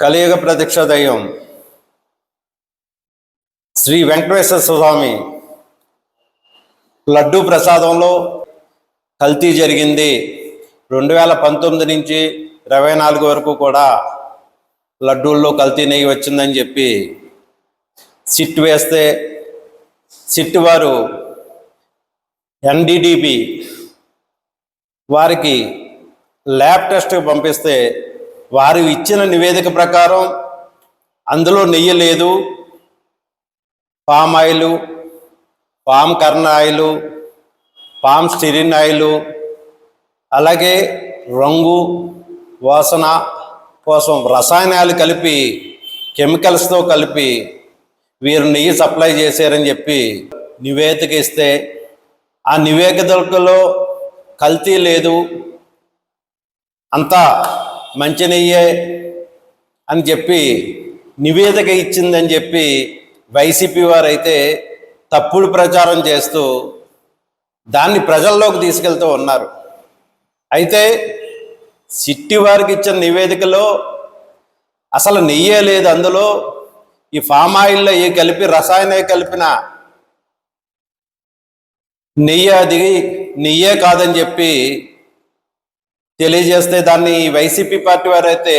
కలియుగ ప్రత్యక్ష దైవం శ్రీ వెంకటేశ్వర స్వామి లడ్డూ ప్రసాదంలో కల్తీ జరిగింది. రెండు వేల పంతొమ్మిది నుంచి ఇరవై నాలుగు వరకు కూడా లడ్డూల్లో కల్తీ నెయ్యి వచ్చిందని చెప్పి సిట్ వేస్తే సిట్ వారు ఎన్డిడిబి వారికి ల్యాబ్ టెస్ట్కి పంపిస్తే వారు ఇచ్చిన నివేదిక ప్రకారం అందులో నెయ్యి లేదు. పామ్ ఆయిల్ పామ్ కర్ణ ఆయిల్ పామ్ స్టిరిన్ ఆయిల్ అలాగే రంగు వాసన కోసం రసాయనాలు కలిపి కెమికల్స్తో కలిపి వీరు నెయ్యి సప్లై చేశారని చెప్పి నివేదిక ఇస్తే ఆ నివేదికలో కల్తీ లేదు అంతా మంచి నెయ్యే అని చెప్పి నివేదిక ఇచ్చిందని చెప్పి వైసీపీ వారైతే తప్పుడు ప్రచారం చేస్తూ దాన్ని ప్రజల్లోకి తీసుకెళ్తూ ఉన్నారు. అయితే సిట్టి వారికి ఇచ్చిన నివేదికలో అసలు నెయ్యే లేదు అందులో. ఈ ఫామ్ ఆయిల్లో ఏ కలిపి రసాయన కలిపిన నెయ్యి అది నెయ్యే కాదని చెప్పి తెలియజేస్తే దాన్ని వైసీపీ పార్టీ వారైతే